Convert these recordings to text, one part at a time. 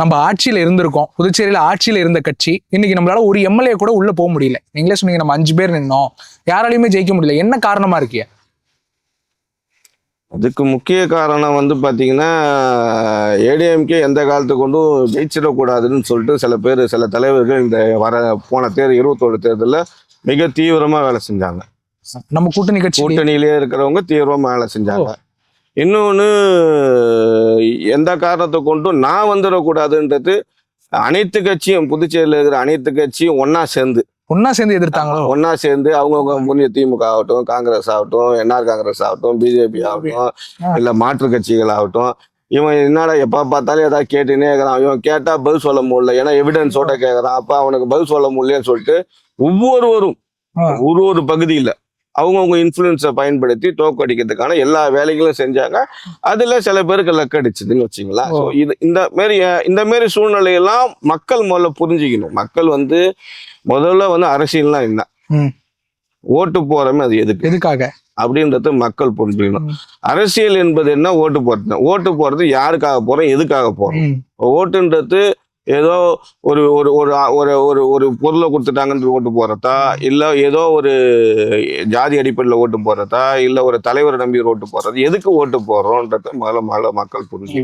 நம்ம ஆட்சியில இருந்திருக்கோம். புதுச்சேரியில ஆட்சியில இருந்த கட்சி இன்னைக்கு நம்மளால ஒரு எம்எல்ஏ கூட உள்ள போக முடியல. நீங்களே சொன்னீங்க நம்ம அஞ்சு பேர் நின்னோம். யாராலையுமே ஜெயிக்க முடியல. என்ன காரணமா இருக்கிய அதுக்கு முக்கிய காரணம் வந்து பார்த்தீங்கன்னா ஏடிஎம்கே எந்த காலத்து கொண்டும் ஜெயிச்சிடக்கூடாதுன்னு சொல்லிட்டு சில பேர் சில தலைவர்கள் இந்த வர போன தேர்தல் இருபத்தோரு தேர்தலில் மிக தீவிரமாக வேலை செஞ்சாங்க. நம்ம கூட்டணி கட்சி. கூட்டணியிலே இருக்கிறவங்க தீவிரமாக வேலை செஞ்சாங்க. இன்னொன்று எந்த காரணத்தை கொண்டும் நான் வந்துடக்கூடாதுன்றது அனைத்து கட்சியும் புதுச்சேரியில் இருக்கிற அனைத்து கட்சியும் ஒன்றா சேர்ந்து. ஒன்னா சேர்ந்து எதிர்த்தாங்களோ? ஒண்ணா சேர்ந்து அவங்கவுங்க முன்னிய திமுக ஆகட்டும் காங்கிரஸ் ஆகட்டும் என்ஆர் காங்கிரஸ் ஆகட்டும் பிஜேபி ஆகட்டும் இல்ல மாற்று கட்சிகள் ஆகட்டும். இவன் என்னடா எப்ப பார்த்தாலும் ஏதாவது கேட்டுனே இருக்கிறான். இவன் கேட்டா பதில் சொல்ல முடியல. ஏன்னா எவிடன்ஸோட கேட்கறான் அப்ப அவனுக்கு பதில் சொல்ல முடியலன்னு சொல்லிட்டு ஒவ்வொருவரும். ஒரு ஒரு பகுதியில அவங்கவுங்க இன்ஃப்ளூயன்ஸை பயன்படுத்தி தோக்கடிக்கிறதுக்கான எல்லா வேலைகளும் செஞ்சாங்க. அதுல சில பேருக்கு லக் அடிச்சதுன்னு வச்சுங்களா. So இது இந்த மாரி இந்த மாரி சூழ்நிலையெல்லாம் மக்கள் முதல்ல புரிஞ்சுக்கணும். மக்கள் வந்து முதல்ல வந்து அரசியல்னா என்ன. ஓட்டு போறமே அது எதுக்கு? எதுக்காக? அப்படின்றது மக்கள் புரிஞ்சுக்கணும். அரசியல் என்பது என்ன? ஓட்டு போறது. ஓட்டு போறது யாருக்காக போறோம்? எதுக்காக போறோம். ஓட்டுன்றது ஏதோ ஒரு ஒரு ஒரு ஒரு ஒரு ஒரு பொருளை கொடுத்துட்டாங்கன்னு ஓட்டு போகிறதா இல்லை ஏதோ ஒரு ஜாதி அடிப்படையில் ஓட்டு போகிறதா இல்லை ஒரு தலைவரை நம்பி ஓட்டு போகிறது எதுக்கு ஓட்டு போகிறோன்றத முதல்ல முதல்ல மக்கள் புரிஞ்சு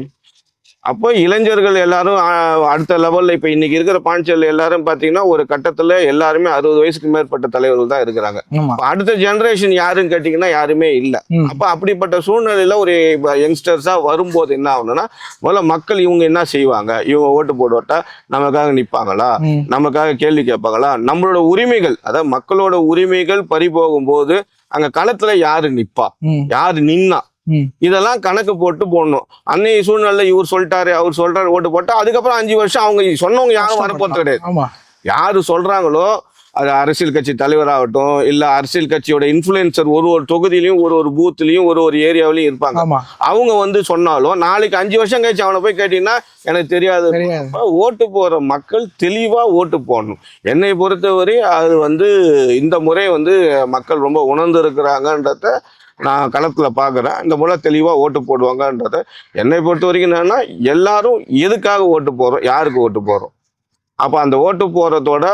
அப்போ இளைஞர்கள் எல்லாரும் அடுத்த லெவல்ல இப்ப இன்னைக்கு இருக்கிற பாண்டிச்சேரியில் எல்லாரும் பாத்தீங்கன்னா ஒரு கட்டத்துல எல்லாருமே அறுபது வயசுக்கு மேற்பட்ட தலைவர்கள் தான் இருக்கிறாங்க அடுத்த ஜெனரேஷன் யாருன்னு கேட்டீங்கன்னா யாருமே இல்ல. அப்ப அப்படிப்பட்ட சூழ்நிலையில ஒரு யங்ஸ்டர்ஸா வரும்போது என்ன ஆகுதுன்னா முதல்ல மக்கள் இவங்க என்ன செய்வாங்க இவங்க ஓட்டு போடுவட்டா நமக்காக நிப்பாங்களா ம். நமக்காக கேள்வி கேட்பாங்களா நம்மளோட உரிமைகள் அதாவது மக்களோட உரிமைகள் பறி போகும்போது அங்க களத்துல யாரு நிப்பா. யாரு நின்னா. இதெல்லாம் கணக்கு போட்டு போடணும். அன்னைய சூழ்நிலை இவர் சொல்லிட்டாரு அவர் சொல்றாரு ஓட்டு போட்டா அதுக்கப்புறம் அஞ்சு வருஷம் அவங்க சொன்னவங்க யாரும் வரப்போறது கிடையாது. யாரு சொல்றாங்களோ அது அரசியல் கட்சி தலைவராகட்டும் இல்ல அரசியல் கட்சியோட இன்ஃபுளுசர் ஒரு ஒரு தொகுதியிலையும் ஒரு ஒரு பூத்லயும் ஒரு ஒரு ஏரியாவிலையும் இருப்பாங்க. அவங்க வந்து சொன்னாலும் நாளைக்கு அஞ்சு வருஷம் கழிச்சு அவனை போய் கேட்டீங்கன்னா எனக்கு தெரியாது. ஓட்டு போற மக்கள் தெளிவா ஓட்டு போடணும். என்னை பொறுத்தவரை அது வந்து இந்த முறை வந்து மக்கள் ரொம்ப உணர்ந்து இருக்கிறாங்கன்றத நான் களத்துல பாக்குறேன். இந்த முறை தெளிவாக ஓட்டு போடுவாங்கன்றத என்னை பொறுத்த வரைக்கும் என்னன்னா எல்லாரும் எதுக்காக ஓட்டு போகிறோம் யாருக்கு ஓட்டு போகிறோம் அப்போ அந்த ஓட்டு போகிறதோட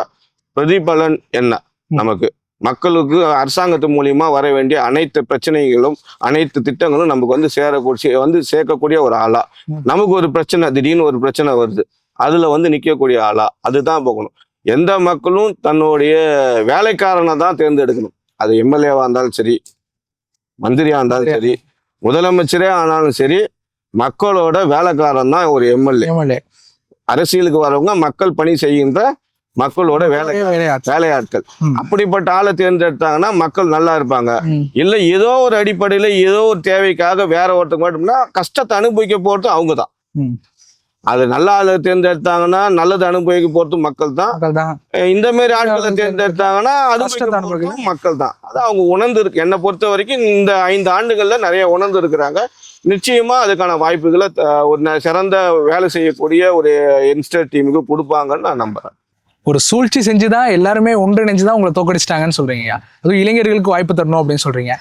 பிரதிபலன் என்ன? நமக்கு. மக்களுக்கு அரசாங்கத்து மூலியமா வர வேண்டிய அனைத்து பிரச்சனைகளும் அனைத்து திட்டங்களும் நமக்கு வந்து சேரக்கூடிய வந்து சேர்க்கக்கூடிய ஒரு ஆளா. நமக்கு ஒரு பிரச்சனை திடீர்னு ஒரு பிரச்சனை வருது. அதுல வந்து நிக்கக்கூடிய ஆளா. அதுதான் போகணும். எந்த மக்களும் தன்னுடைய வேலைக்காரனை தான் தேர்ந்தெடுக்கணும். அது எம்எல்ஏவா இருந்தாலும் சரி மந்திரியா இருந்தாலும் சரி முதலமைச்சரே ஆனாலும் சரி மக்களோட வேலைக்காரன் தான் ஒரு எம்எல்ஏ எம்எல்ஏ அரசியலுக்கு வரவங்க மக்கள் பணி செய்கின்ற மக்களோட வேலை வேலையாட்கள். அப்படிப்பட்ட ஆளை தேர்ந்தெடுத்தாங்கன்னா மக்கள் நல்லா இருப்பாங்க. இல்ல ஏதோ ஒரு அடிப்படையில ஏதோ ஒரு தேவைக்காக வேற ஒருத்தங்க மட்டும்னா கஷ்டத்தை அனுபவிக்க போறது அவங்க தான். அது நல்ல ஆளை தேர்ந்தெடுத்தாங்கன்னா நல்லது அனுபவிக்க போறது மக்கள் தான் இந்த மாதிரி ஆட்களை தேர்ந்தெடுத்தாங்கன்னா அது மக்கள் தான் அது அவங்க உணர்ந்து இருக்கு என்னை பொறுத்த வரைக்கும் இந்த ஐந்து ஆண்டுகள்ல நிறைய உணர்ந்து இருக்கிறாங்க நிச்சயமா அதுக்கான வாய்ப்புகளை ஒரு சிறந்த வேலை செய்யக்கூடிய ஒரு யங்ஸ்டர் டீமுக்கு கொடுப்பாங்கன்னு நான் நம்புறேன். ஒரு சூழ்ச்சி செஞ்சுதான் எல்லாருமே ஒன்றிணைஞ்சு தான் உங்களை தோக்கடிச்சிட்டாங்கன்னு சொல்றீங்க. அதுவும் இளைஞர்களுக்கு வாய்ப்பு தரணும் அப்படின்னு சொல்றீங்க.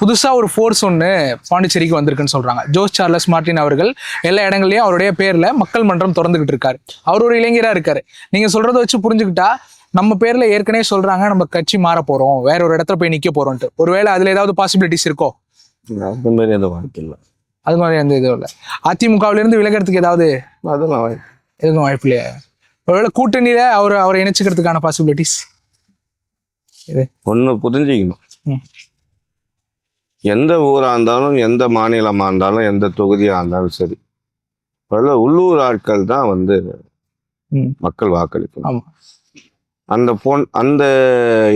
புதுசா ஒரு ஃபோர்ஸ் ஒன்று பாண்டிச்சேரிக்கு வந்திருக்குன்னு சொல்றாங்க. ஜோஸ் சார்லஸ் மார்ட்டின் அவர்கள் எல்லா இடங்கள்லயும் அவருடைய பேர்ல மக்கள் மன்றம் திறந்துகிட்டு இருக்காரு. அவர் ஒரு இளைஞரா இருக்காரு. நீங்க சொல்றதை வச்சு புரிஞ்சுக்கிட்டா நம்ம பேர்ல ஏற்கனவே சொல்றாங்க நம்ம கட்சி மாற போறோம் வேற ஒரு இடத்துல போய் நிக்க போறோம்ட்டு ஒருவேளை அதுல ஏதாவது பாசிபிலிட்டிஸ் இருக்கோ? அந்த மாதிரி எந்த வாய்ப்பு இல்லை. அது மாதிரி எந்த இதுவும் இல்லை. அதிமுகவுல இருந்து விலகிறதுக்கு ஏதாவது அதெல்லாம் எதுவும் வாய்ப்பு இல்லையா? ஒருவேளை கூட்டணியில அவர் அவரை இணைச்சுக்கிறதுக்கான பாசிபிலிட்டிஸ் ஒன்று புரிஞ்சுக்கணும். எந்த ஊராக இருந்தாலும் எந்த மாநிலமாக இருந்தாலும் எந்த தொகுதியாக இருந்தாலும் சரி. முதல்ல உள்ளூர் ஆட்கள் தான் வந்து. மக்கள் வாக்களிக்கணும். அந்த பொன் அந்த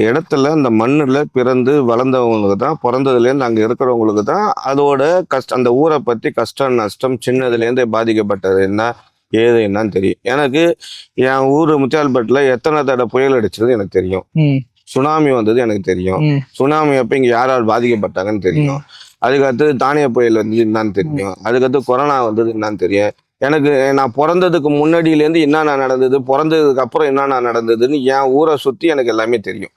இடத்துல அந்த மண்ணில் பிறந்து வளர்ந்தவங்களுக்கு தான் பிறந்ததுலேருந்து அங்கே இருக்கிறவங்களுக்கு தான் அதோட கஷ்ட அந்த ஊரை பற்றி கஷ்டம் நஷ்டம் சின்னதுலேருந்து பாதிக்கப்பட்டது என்ன? ஏது என்னன்னு தெரியும். எனக்கு என் ஊர் முத்தியால்பட்டில் எத்தனை தடவை புயல் அடிச்சது எனக்கு தெரியும். சுனாமி வந்தது எனக்கு தெரியும். சுனாமி அப்போ இங்கே யார் யார் பாதிக்கப்பட்டாங்கன்னு தெரியும். அதுக்கடுத்து தானிய புயல் வந்து என்னன்னு தெரியும். அதுக்கடுத்து கொரோனா வந்தது என்னன்னு தெரியும். எனக்கு நான் பிறந்ததுக்கு முன்னாடியிலேருந்து என்னென்ன நடந்தது பிறந்ததுக்கு அப்புறம் என்னென்ன நடந்ததுன்னு என் ஊரை சுற்றி எனக்கு எல்லாமே தெரியும்.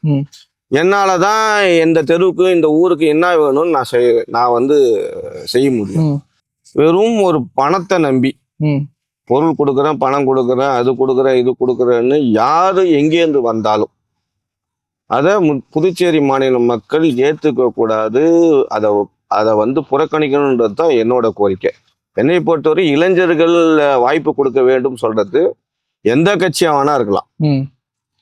என்னால தான் இந்த தெருவுக்கு இந்த ஊருக்கு என்ன வேணும்னு நான் செய் நான் வந்து செய்ய முடியும். வெறும் ஒரு பணத்தை நம்பி பொருள் கொடுக்குறேன் பணம் கொடுக்குறேன் அது கொடுக்குறேன் இது கொடுக்குறேன்னு யாரு எங்கேருந்து வந்தாலும். அதை மு- புதுச்சேரி மாநில மக்கள் ஏற்றுக்க கூடாது. அதை அதை வந்து புறக்கணிக்கணுன்றது தான் என்னோட கோரிக்கை. என்னை பொறுத்தவரை இளைஞர்கள் வாய்ப்பு கொடுக்க வேண்டும் சொல்றது எந்த கட்சியா வேணா இருக்கலாம்.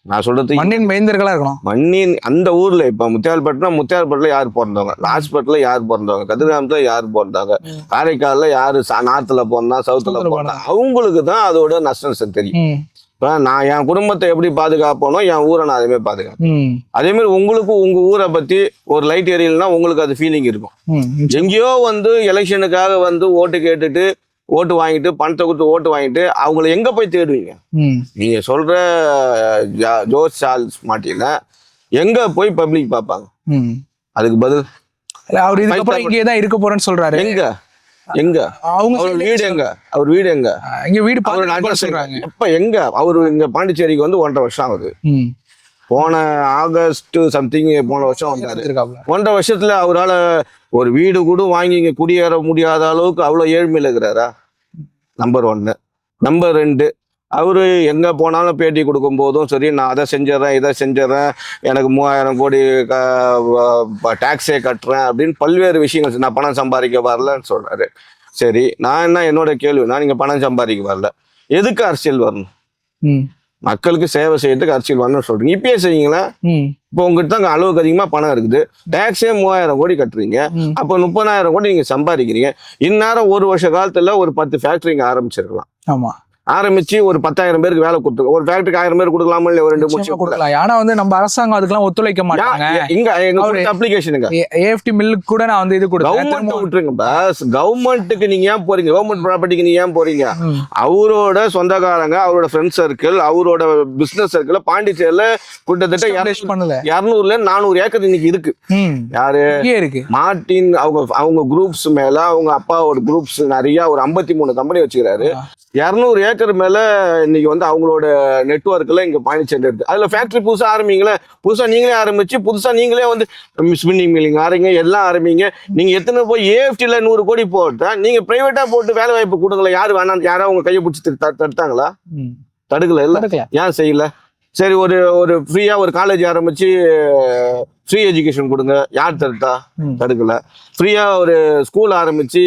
நான் சொல்றது மண்ணின் மைந்தர்களா இருக்கணும். மண்ணின் அந்த ஊர்ல இப்ப முத்தியால்பட்டினா முத்தியால்பட்டில யார் பிறந்தவங்க? லாஸ்பேட்ல யார் பிறந்தவங்க? கதிர்காமத்துல யார் பிறந்தாங்க. காரைக்கால்ல யாரு நார்த்ல பிறந்தா சவுத்துல பிறந்தா? அவங்களுக்கு தான் அதோட நஷ்டம் தெரியும். இப்ப நான் என் குடும்பத்தை எப்படி பாதுகாப்பனோ என் ஊரை நான் அதே பாதுகாப்பேன். ம். அதே மாதிரி உங்களுக்கும் உங்க ஊரை பத்தி ஒரு லைட் எரியலனா உங்களுக்கு அது ஃபீலிங் இருக்கும். எங்கேயோ வந்து எலெக்ஷனுக்காக வந்து ஓட்டு கேட்டுட்டு ஓட்டு வாங்கிட்டு பணத்தை கொடுத்து ஓட்டு வாங்கிட்டு அவங்கள எங்க போய் தேடுவீங்க. நீங்க சொல்ற ஜோஸ் சார்ல்ஸ் மாட்டின எங்க போய் பப்ளிக் பார்ப்பாங்க. அதுக்கு பதில் அவர் இதுக்கப்புறம் இங்கே தான் இருக்க போறேன்னு சொல்றாரு. எங்க? எங்க? அவங்க அவர் வீடு எங்க? அவர் வீடு எங்க? இங்க வீடு சொல்றாங்க. எப்ப எங்க? அவரு இங்க பாண்டிச்சேரிக்கு வந்து ஒன்றரை வருஷம் ஆகுது. போன ஆகஸ்ட் சம்திங் போன வருஷம் வந்தாரு. ஒன்றரை வருஷத்துல அவரால ஒரு வீடு கூட வாங்கி இங்க குடியேற முடியாத அளவுக்கு அவ்வளவு ஏழ்மையில இருக்கிறாரா? நம்பர் ஒன்னு நம்பர் ரெண்டு அவரு எங்க போனாலும் பேட்டி கொடுக்கும் போதும் சரி நான் அதை செஞ்சிடறேன் இதை செஞ்சிடறேன் எனக்கு மூவாயிரம் கோடி டாக்ஸே கட்டுறேன் அப்படின்னு பல்வேறு விஷயங்கள் நான் பணம் சம்பாதிக்க வரலன்னு சொல்றாரு. சரி நான் என்ன என்னோட கேள்வினா நீங்க பணம் சம்பாதிக்க வரல. எதுக்கு அரசியல் வரணும். மக்களுக்கு சேவை செய்யறதுக்கு அரசியல் வரணும்னு சொல்றீங்க. இப்பயே செய்யுங்களேன். ம். இப்போ உங்ககிட்ட தான் அளவுக்கு அதிகமா பணம் இருக்குது. டேக்ஸே மூவாயிரம் கோடி கட்டுறீங்க. அப்போ முப்பதாயிரம் கோடி நீங்க சம்பாதிக்கிறீங்க. இந்நேரம் ஒரு வருஷ காலத்துல ஒரு பத்து ஃபேக்டரி இங்க ஆரம்பிச்சிருக்கலாம். ஆமா. ஆரம்பிச்சு ஒரு பத்தாயிரம் பேருக்கு வேலை கொடுத்து ஒரு ஃபேக்டரிக்கு ஆயிரம் பேர் கொடுக்கலாமா இல்ல ஒரு ரெண்டு மூணு கொடுக்கலாம். ஆனா வந்து நம்ம அரசாங்கம் அதுக்கெல்லாம் ஒத்துழைக்க மாட்டாங்க. இங்க எங்க அப்ளிகேஷனுங்க ஏஎஃப்டி மில்லுக்கு கூட நான் வந்து இது கொடுத்தேன். கவர்மெண்ட் விட்டுருங்க பாஸ் கவர்மெண்ட்டுக்கு நீங்க ஏன் போறீங்க? கவர்மெண்ட் ப்ராப்பர்ட்டிக்கு நீங்க ஏன் போறீங்க. அவரோட சொந்தக்காரங்க அவரோட ஃப்ரெண்ட் சர்க்கிள் அவரோட பிசினஸ் சர்க்கிள் பாண்டிச்சேரியில கிட்டத்தட்ட பண்ணல. இரநூறுல நானூறு ஏக்கர் இன்னைக்கு இருக்கு. யாரு? இருக்கு. மார்டின் அவங்க அவங்க குரூப்ஸ் மேல அவங்க அப்பாவோட குரூப்ஸ் நிறைய ஒரு ஐம்பத்தி மூணு கம்பெனி வச்சுக்கிறாரு. இரநூறு ஏக்கர் மேல இன்னைக்கு வந்து அவங்களோட நெட்ஒர்க்ல இங்க பாண்டிச்சேரி இருக்கு அதுல ஃபேக்டரி புதுசா ஆரம்பிங்களே? புதுசா நீங்களே ஆரம்பிச்சு புதுசா நீங்களே வந்து ஸ்பின்னிங் மில்லிங் ஆரம்பிங்க எல்லாம் ஆரம்பிங்க. நீங்க எத்தனை போய் ஏஎஃப்டில நூறு கோடி போட்டா நீங்க பிரைவேட்டா போட்டு வேலை வாய்ப்பு கொடுக்கல யாரு வேணாம் யாரா உங்க கையை பிடிச்சி தடு- தடுத்தாங்களா. தடுக்கல இல்ல. ஏன் செய்யல? சரி ஒரு ஒரு ஃப்ரீயா ஒரு காலேஜ் ஆரம்பிச்சு ஃப்ரீ எஜுகேஷன் கொடுங்க. யார் தடுத்தா. தடுக்கல. ஃப்ரீயா ஒரு ஸ்கூல் ஆரம்பிச்சு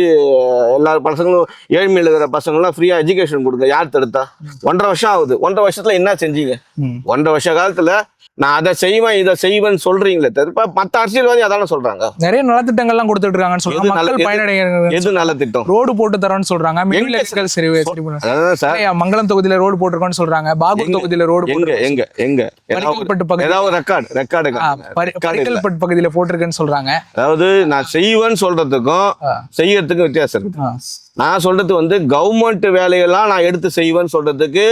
எல்லா பசங்களும் ஏழ்மையில் இருக்கிற பசங்களும் ஃப்ரீயா எஜுகேஷன் கொடுங்க. யார் தடுத்தா? ஒன்றரை வருஷம் ஆகுது. ஒன்றரை வருஷத்துல என்ன செஞ்சீங்க. ஒன்றரை வருஷ காலத்துல நான் அதை செய்வேன் இதை செய்வேன்னு சொல்றீங்களே தவிர மற்ற அரசியல்வாதி அதானே சொல்றாங்க. நிறைய நலத்திட்டங்கள்லாம் கொடுத்துட்டு இருக்காங்கன்னு சொல்றாங்க மக்கள் எது- பயனடைகிறாங்க எது நல்ல திட்டம் ரோடு போட்டு தரோம்னு சொல்றாங்க. எங்க மின்விலக்குகள் சரி? சரி பண்ண- அதான் சார். நிறைய மங்களம் தொகுதியில ரோடு போட்டிருக்கோம்னு சொல்றாங்க. பாகூர் தொகுதியில ரோடு எங்க எங்க எங்க? ஏதாவது ரெக்கார்டு ரெக்கார்டு பரி- பரிக்கல்பட்டு பகுதியில போட்டிருக்கேன்னு சொல்றாங்க. அதாவது நான் செய்வேன்னு சொல்றதுக்கும். செய்யறதுக்கும் வித்தியாசம் இருக்கு. நான் சொல்றது வந்து கவர்மெண்ட் வேலையெல்லாம் நான் எடுத்து செய்வேன்னு சொல்றதுக்கு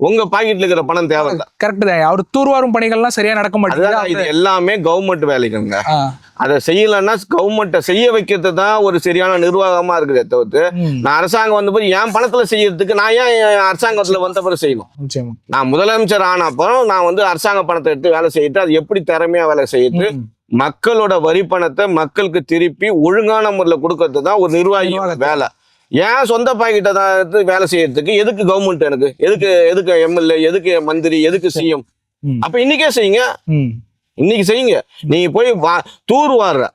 உங்க பாக்கெட்ல இருக்கிற பணம் தேவையில்ல கரெக்ட் தான். அவர் தூர்வாரும் பணிகள்லாம் சரியா நடக்க அதுதான் இது மாட்டேங்குது எல்லாமே கவர்மெண்ட் வேலைக்குங்க. அதை செய்யலைன்னா கவர்மெண்ட்டை செய்ய வைக்கிறது தான் ஒரு சரியான நிர்வாகமா இருக்குதே தவிர்த்து. நான் அரசாங்கம் வந்த போது என் பணத்துல செய்யறதுக்கு நான் ஏன் அரசாங்கத்துல வந்த பிறகு செய்யணும் நான் முதலமைச்சர் ஆன அப்புறம் நான் வந்து அரசாங்க பணத்தை எடுத்து வேலை செய்யிட்டு அது எப்படி திறமையா வேலை செய்யிட்டு. மக்களோட வரி பணத்தை மக்களுக்கு திருப்பி ஒழுங்கான முறையில் கொடுக்கறது தான் ஒரு நிர்வாகி. வேலை ஏன் சொந்த பாக்கிட்ட தான் வேலை செய்யறதுக்கு எதுக்கு கவர்மெண்ட் எனக்கு எதுக்கு எதுக்கு எம்எல்ஏ எதுக்கு மந்திரி எதுக்கு சிஎம். அப்ப இன்னைக்கே செய்யுங்க. இன்னைக்கு செய்யுங்க. நீங்க போய் தூர் வாடுற.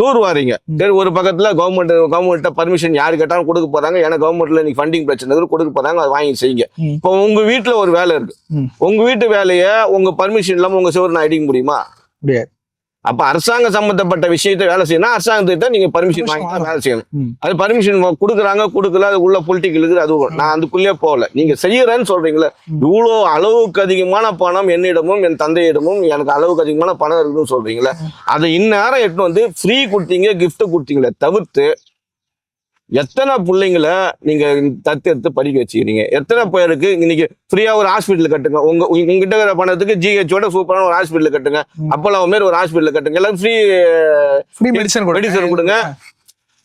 தூர் வாரீங்க ஒரு பக்கத்துல கவர்மெண்ட் கவர்மெண்ட்ட பர்மிஷன் யாரு கேட்டாலும் கொடுக்க போறாங்க. ஏன்னா கவர்மெண்ட்ல இன்னைக்கு ஃபண்டிங் பிரச்சனை இருக்கு கொடுக்க போறாங்க. அதை வாங்கி செய்யுங்க. இப்போ உங்க வீட்டுல ஒரு வேலை இருக்கு. உங்க வீட்டு வேலையை உங்க பர்மிஷன் இல்லாம உங்க சிவர் நான் அடிக்க முடியுமா? முடியாது. அப்ப அரசாங்க சம்பந்தப்பட்ட விஷயத்தை வேலை செய்யணும் அரசாங்கத்திட்ட நீங்க பர்மிஷன் வாங்கி தான் வேலை செய்யணும். அது பர்மிஷன் கொடுக்குறாங்க கொடுக்கல அது உள்ள பொலிட்டிக்கல் இருக்குது அது நான் அதுக்குள்ளேயே போகல. நீங்க செய்யறேன்னு சொல்றீங்களே இவ்வளோ அளவுக்கு அதிகமான பணம் என்னிடமும் என் தந்தையிடமும் எனக்கு அளவுக்கு அதிகமான பணம் இருக்குன்னு சொல்றீங்களே அதை இந்நேரம் எடுத்து வந்து ஃப்ரீ கொடுத்தீங்க gift கொடுத்தீங்களே தவிர்த்து எத்தனை பிள்ளைங்கள நீங்க தத்து எடுத்து படிக்க வச்சுக்கிறீங்க? எத்தனை பேருக்கு இன்னைக்கு ஃப்ரீயா ஒரு ஹாஸ்பிட்டல் கட்டுங்க. உங்க உங்ககிட்ட இருக்கிற பணத்துக்கு ஜிஹெச்சோட சூப்பரான ஒரு ஹாஸ்பிட்டல் கட்டுங்க. அப்போல்லாம் மாரி ஒரு ஹாஸ்பிட்டல் கட்டுங்க. எல்லாம் ஃப்ரீ ஃப்ரீ மெடிசன் மெடிசன் கொடுங்க.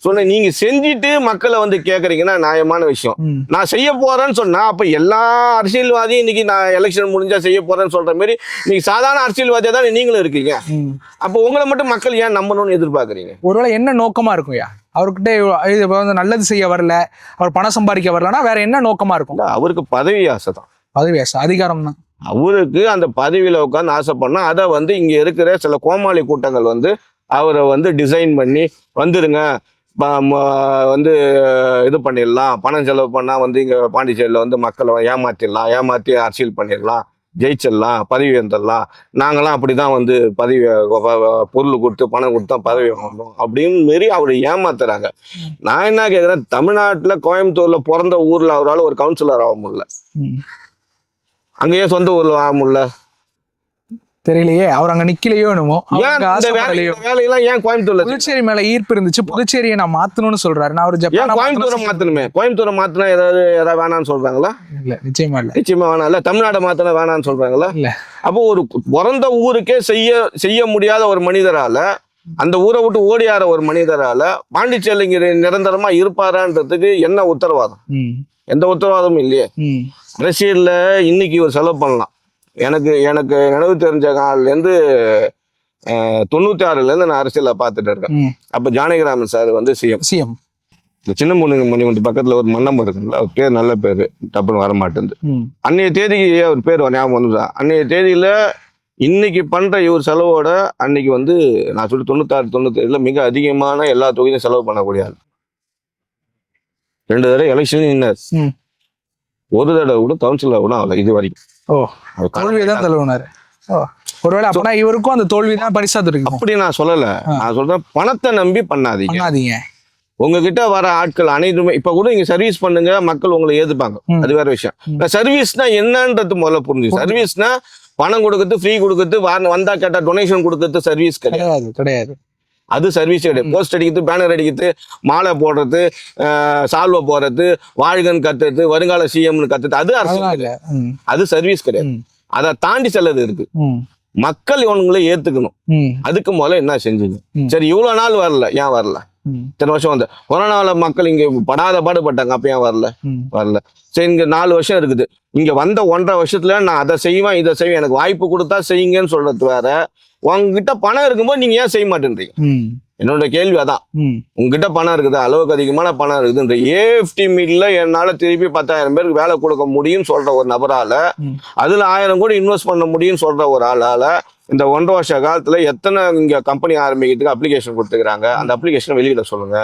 சொன்ன நீங்க செஞ்சுட்டு மக்களை வந்து கேக்குறீங்கன்னா நியாயமான விஷயம். நான் செய்ய போறேன்னு சொன்னா அப்ப எல்லா அரசியல்வாதியும் இன்னைக்கு நான் எலெக்ஷன் முடிஞ்சா செய்ய போறேன்னு சொல்ற மாதிரி இன்னைக்கு சாதாரண அரசியல்வாதியா தான் நீங்களும் இருக்கீங்க. அப்போ உங்களை மட்டும் மக்கள் ஏன் நம்பணும்னு எதிர்பார்க்கறீங்க? ஒருவேளை என்ன நோக்கமா இருக்கும்யா அவர்கிட்ட இவ்வ- இது வந்து நல்லது செய்ய வரல அவர் பணம் சம்பாதிக்க வரலன்னா வேற என்ன நோக்கமா இருக்கும்? அவருக்கு பதவி ஆசை தான். பதவி ஆசை அதிகாரம் தான். அவருக்கு அந்த பதவியில உட்காந்து ஆசைப்படணும் அதை வந்து இங்க இருக்கிற சில கோமாளி கூட்டங்கள் வந்து அவரை வந்து டிசைன் பண்ணி வந்துருங்க வந்து இது பண்ணிடலாம். பணம் செலவு பண்ணா வந்து இங்க பாண்டிச்சேரியில வந்து மக்களை ஏமாத்திடலாம். ஏமாத்தி அரசியல் பண்ணிடலாம். ஜெயிச்சிடலாம். பதவி வந்துடலாம் நாங்களாம் அப்படிதான் வந்து பதவி பொருள் கொடுத்து பணம் கொடுத்து தான் பதவி வாங்கணும் அப்படின்னு மாரி அவரை ஏமாத்துறாங்க. நான் என்ன கேக்குறேன்? தமிழ்நாட்டுல கோயம்புத்தூர்ல பிறந்த ஊர்ல அவரால் ஒரு கவுன்சிலர் ஆக முடியல. அங்கேயே சொந்த ஊர்ல ஆக முடியல. தெரியலையே அவர் அங்க நிக்கலையோ என்னமோ வேலையெல்லாம் ஏன் கோயம்புத்தூர்ல? புதுச்சேரி மேல ஈர்ப்பு இருந்துச்சு புதுச்சேரியை நான் மாத்தணும்னு சொல்றாரு. நான் ஏன் ஜப்பான் கோயம்புத்தூரை மாத்தணுமே? கோயம்புத்தூரை மாத்தினா ஏதாவது ஏதாவது வேணாம்னு சொல்றாங்களா? இல்ல நிச்சயமா இல்ல. நிச்சயமா வேணாம். இல்ல தமிழ்நாடு மாத்தினா வேணாம்னு சொல்றாங்களா? இல்ல. அப்போ ஒரு பிறந்த ஊருக்கே செய்ய செய்ய முடியாத ஒரு மனிதரால அந்த ஊரை விட்டு ஓடியார ஒரு மனிதரால பாண்டிச்சேரி இங்க நிரந்தரமா இருப்பாரான்றதுக்கு என்ன உத்தரவாதம். எந்த உத்தரவாதமும் இல்லையே. அரசியல்ல இன்னைக்கு ஒரு செலவு பண்ணலாம். எனக்கு எனக்கு நினைவு தெரிஞ்ச அஹ், தொண்ணூத்தி ஆறுல இருந்து நான் அரசியலை பார்த்துட்டு இருக்கேன். அப்ப ஜானகிராமன் சார் வந்து சிஎம் சிஎம் இந்த சின்ன முனி மணிமண்டி பக்கத்துல ஒரு மன்னம் இருக்குல்ல அவர் பேர் நல்ல பேரு டப்புன்னு வர மாட்டேங்குது ம். அன்னைய தேதிக்கு அவர் பேர் ஞாபகம் வந்துதான் அன்னைய தேதியில இன்னைக்கு பண்ற இவர் செலவோட அன்னைக்கு வந்து நான் சொல்லி தொண்ணூத்தாறு தொண்ணூத்தேழுல மிக அதிகமான எல்லா தொகையும் செலவு பண்ணக்கூடிய ஆள். ரெண்டு தடவை எலெக்ஷன் நின்னார். ம். ஒரு தடவை கூட கவுன்சிலர் கூட ஆகல இது வரைக்கும். ஓ தோல்வியை தான் தழுவினாரு. ஓ ஒருவேளை அப்பனா இவருக்கும் அந்த தோல்வி தான் பரிசா இருக்கும். அப்படி நான் சொல்லல. நான் சொல்றேன் பணத்தை நம்பி பண்ணாதீங்க. பண்ணாதீங்க. உங்ககிட்ட வர ஆட்கள் அனைத்துமே இப்ப கூட நீங்க சர்வீஸ் பண்ணுங்க மக்கள் உங்களை ஏத்துப்பாங்க. அது வேற விஷயம். சர்வீஸ்னா என்னன்றது முதல்ல புரிஞ்சு சர்வீஸ்னா பணம் கொடுக்கறது ஃப்ரீ கொடுக்கறது வந்தா கேட்டா டொனேஷன் கொடுக்கறது சர்வீஸ் கிடையாது கிடையாது. அது சர்வீஸ் கிடையாது போஸ்ட் அடிக்கிறது பேனர் அடிக்கிறது மாலை போடுறது சால்வை போடுறது வாழ்கன்னு கத்துறது வருங்கால சிஎம்னு கத்துறது அது அரசு. அது சர்வீஸ் கிடையாது. அதை தாண்டி செல்லது இருக்கு. மக்கள் இவனுங்களை ஏத்துக்கணும். அதுக்கு முதல்ல என்ன செஞ்சீங்க ம். சரி இவ்வளவு நாள் வரல ஏன் வரல. இத்தனை வருஷம் வந்து கொரோனாவில் மக்கள் இங்க படாத பாடுபட்டாங்க அப்ப ஏன் வரல. வரல சரி இங்க நாலு வருஷம் இருக்குது இங்க வந்த ஒன்றரை வருஷத்துல நான் அதை செய்வேன் இதை செய்வேன் எனக்கு வாய்ப்பு கொடுத்தா செய்யுங்கன்னு சொல்றது வேற உங்ககிட்ட பணம் இருக்கும்போது நீங்க ஏன் செய்ய மாட்டேன்றீங்க. என்னோட கேள்வி அதான். உங்ககிட்ட பணம் இருக்குது அளவுக்கு அதிகமான பணம் இருக்குதுன்ற ஏஎஃப்டி மீட்ல என்னால திருப்பி பத்தாயிரம் பேருக்கு வேலை கொடுக்க முடியும்னு சொல்ற ஒரு நபரால. அதுல ஆயிரம் கோடி இன்வெஸ்ட் பண்ண முடியும்னு சொல்ற ஒரு ஆளால இந்த ஒன்றரை வருஷ காலத்துல எத்தனை இங்க கம்பெனி ஆரம்பிக்கிறதுக்கு அப்ளிகேஷன் கொடுத்துக்கிறாங்க அந்த அப்ளிகேஷன் வெளியிட சொல்லுங்க.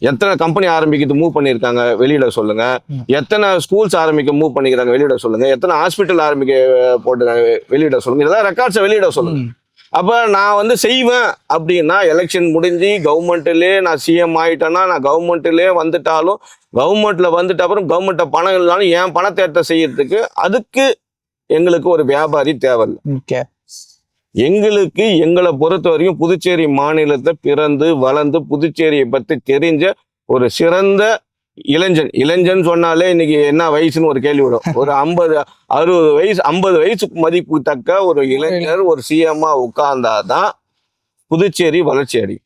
எத்தனை கம்பெனி ஆரம்பிக்கிறது மூவ் பண்ணியிருக்காங்க வெளியிட சொல்லுங்க. எத்தனை ஸ்கூல்ஸ் ஆரம்பிக்க மூவ் பண்ணிக்கிறாங்க வெளியிட சொல்லுங்க. எத்தனை ஹாஸ்பிட்டல் ஆரம்பிக்க போட்டுருக்காங்க வெளியிட சொல்லுங்க. இதெல்லாம் ரெக்கார்ட்ஸை வெளியிட சொல்லுங்க. அப்ப நான் வந்து செய்வேன் அப்படின்னா எலெக்ஷன் முடிஞ்சு கவர்மெண்ட்லயே நான் சிஎம் ஆயிட்டேன்னா நான் கவர்மெண்ட்லயே வந்துட்டாலும் கவர்மெண்ட்ல வந்துட்ட அப்புறம் கவர்மெண்ட்ட பணம் இல்லைனாலும் என் பணத்தேட்ட செய்யறதுக்கு அதுக்கு எங்களுக்கு ஒரு வியாபாரி தேவையில்லை. ஓகே. எங்களுக்கு எங்களை பொறுத்த வரைக்கும் புதுச்சேரி மாநிலத்தை பிறந்து வளர்ந்து புதுச்சேரியை பற்றி தெரிஞ்ச ஒரு சிறந்த இளைஞன். இளைஞன் சொன்னாலே இன்னைக்கு என்ன வயசுன்னு ஒரு கேள்வி வரும். ஒரு ஐம்பது அறுபது வயசு ஐம்பது வயசுக்கு மதிப்பு தக்க ஒரு இளைஞர் ஒரு சிஎம்மா உட்கார்ந்தாதான் புதுச்சேரி வளர்ச்சி அடையும்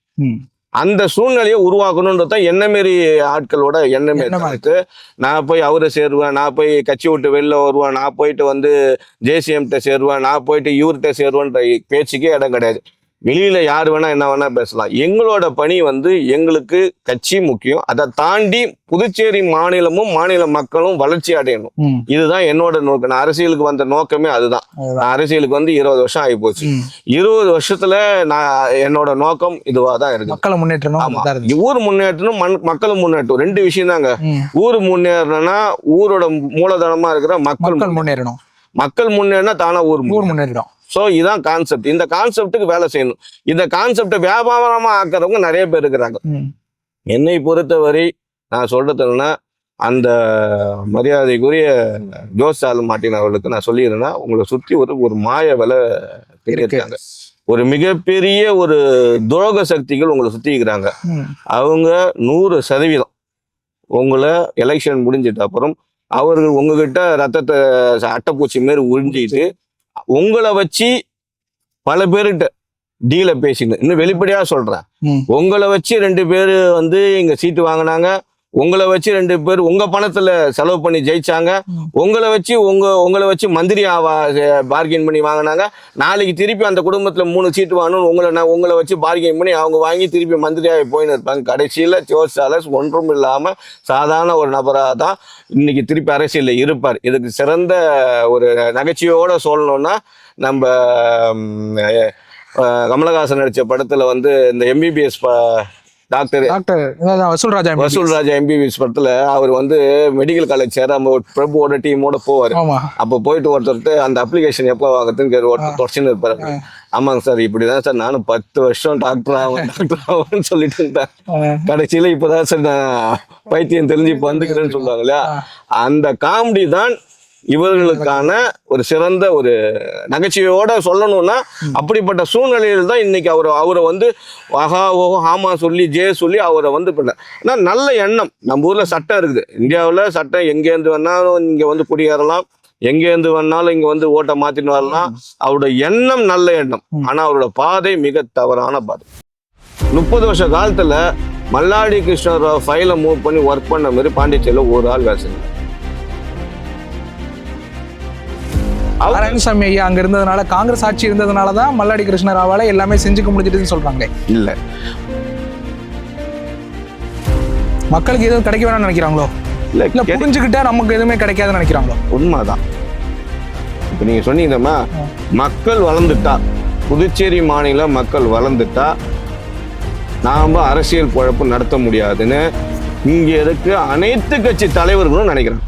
அந்த சூழ்நிலையை உருவாக்கணுன்றது தான் என்ன மாரி ஆட்களோட எண்ணமே தவிர்த்து நான் போய் அவரை சேருவேன் நான் போய் கட்சி விட்டு வெளில வருவேன் நான் போயிட்டு வந்து ஜேசிஎம்கிட்ட சேருவேன் நான் போயிட்டு இவர்கிட்ட சேருவேன்ற பேச்சுக்கே இடம் கிடையாது. வெளியில யார் வேணா என்ன வேணா பேசலாம். எங்களோட பணி வந்து எங்களுக்கு கட்சி முக்கியம். அதை தாண்டி புதுச்சேரி மாநிலமும் மாநில மக்களும் வளர்ச்சி அடையணும். இதுதான் என்னோட நோக்கம். நான் அரசியலுக்கு வந்த நோக்கமே அதுதான். நான் அரசியலுக்கு வந்து இருபது வருஷம் ஆகி போச்சு. இருபது வருஷத்துல நான் என்னோட நோக்கம் இதுவா தான் இருக்கு மக்களை முன்னேற்றணும். ஊர் முன்னேற்றணும் மண் மக்களும் முன்னேற்றம் ரெண்டு விஷயம் தாங்க. ஊர் முன்னேறணும்னா ஊரோட மூலதனமா இருக்கிற மக்கள் மக்கள் முன்னேறணும். மக்கள் முன்னேறினா தானா ஊர் ஊர் முன்னேறிடும். சோ இதான் கான்செப்ட் இந்த கான்செப்டுக்கு வேலை செய்யணும். இந்த கான்செப்டை வியாபாரமா ஆக்குறவங்க நிறைய பேர் இருக்கிறாங்க. என்னை பொறுத்தவரை நான் சொல்றதுன்னா அந்த மரியாதைக்குரிய ஜோஸ் மார்ட்டின் அவர்களுக்கு நான் சொல்லிடுறேன்னா உங்களை சுத்தி ஒரு ஒரு மாய வலை இருக்காங்க ஒரு மிகப்பெரிய ஒரு துரோக சக்திகள் உங்களை ம். அவங்க நூறு சதவீதம். உங்களை எலெக்ஷன் முடிஞ்சிட்ட அப்புறம் அவர்கள் உங்ககிட்ட ரத்தத்தை அட்டைப்பூச்சி மாரி உறிஞ்சிட்டு உங்களை வச்சு பல பேர்கிட்ட டீலை பேசினு இன்னும் வெளிப்படையா சொல்றேன். உங்களை வச்சு ரெண்டு பேர் வந்து இங்க சீட்டு வாங்கினாங்க. உங்களை வச்சு ரெண்டு பேர் உங்க பணத்துல செலவு பண்ணி ஜெயிச்சாங்க. உங்களை வச்சு உங்க உங்களை வச்சு மந்திரி பார்கெயின் பண்ணி வாங்கினாங்க. நாளைக்கு திருப்பி அந்த குடும்பத்துல மூணு சீட்டு வாங்கணும் உங்களை நான் உங்களை வச்சு பார்கெயின் பண்ணி அவங்க வாங்கி திருப்பி மந்திரியாக போயின்னு இருப்பாங்க கடைசியில ஜோஸ் சாலஸ் ஒன்றும் இல்லாம சாதாரண ஒரு நபராக தான் இன்னைக்கு திருப்பி அரசியலில் இருப்பார். இதுக்கு சிறந்த ஒரு நகைச்சுவையோட சொல்லணும்னா நம்ம கமலஹாசன் நடித்த படத்தில் வந்து இந்த எம்பிபிஎஸ் டாக்டர் டாக்டர் வசூல் ராஜா. வசூல் ராஜா எம்பிபிஎஸ் படத்துல அவர் வந்து மெடிக்கல் காலேஜ் சேர நம்ம ஒரு பிரபுவோட டீமோட போவார். அப்போ போயிட்டு ஒருத்தர்கிட்ட அந்த அப்ளிகேஷன் எப்போ கேட்டு ஒருத்தர் தொடச்சுன்னு இருப்பாரு. ஆமாங்க சார் இப்படிதான் சார் நானும் பத்து வருஷம் டாக்டர் ஆகும் டாக்டர் ஆகும்னு சொல்லிட்டு இருந்தேன். கடைசியில இப்பதான் சார் நான் பைத்தியம் தெரிஞ்சு இப்போ வந்துக்கிறேன்னு சொல்லுவாங்க இல்லையா? அந்த காமெடி தான் இவர்களுக்கான ஒரு சிறந்த ஒரு நகைச்சுவையோட சொல்லணும்னா அப்படிப்பட்ட சூழ்நிலையில் தான் இன்னைக்கு அவர் அவரை வந்து ஆஹா ஓ ஆமா சொல்லி ஜே சொல்லி அவரை வந்து பண்ண ஆனா நல்ல எண்ணம். நம்ம ஊர்ல சட்டம் இருக்குது. இந்தியாவுல சட்டம் எங்கேருந்து வேணாலும் இங்க வந்து குடியேறலாம். எங்கேருந்து வேணாலும் இங்க வந்து ஓட்டை மாத்தின்னு வரலாம். அவரோட எண்ணம் நல்ல எண்ணம். ஆனா அவரோட பாதை மிக தவறான பாதை. முப்பது வருஷ காலத்துல மல்லாடி கிருஷ்ணராவ் ஃபைலை மூவ் பண்ணி ஒர்க் பண்ண மாதிரி பாண்டிச்சேரியில் ஒரு ஆள் வேலை செஞ்சார். நாராயணசாமி ஐயா அங்க இருந்ததுனால காங்கிரஸ் ஆட்சி இருந்ததுனால தான் மல்லாடி கிருஷ்ணராவால எல்லாமே செஞ்சுக்க முடிஞ்சிட்டுன்னு சொல்றாங்களே. இல்ல. மக்களுக்கு எதுவும் கிடைக்க வேணாம்னு நினைக்கிறாங்களோ? இல்ல இல்ல புரிஞ்சுக்கிட்டா நமக்கு எதுவுமே கிடைக்காதுன்னு நினைக்கிறாங்களோ? உண்மைதான். இப்ப நீங்க சொன்னீங்கம்மா மக்கள் வளர்ந்துட்டா புதுச்சேரி மாநில மக்கள் வளர்ந்துட்டா நாம அரசியல் குழப்பம் நடத்த முடியாதுன்னு இங்க இருக்க அனைத்து கட்சி தலைவர்களும் நினைக்கிறேன்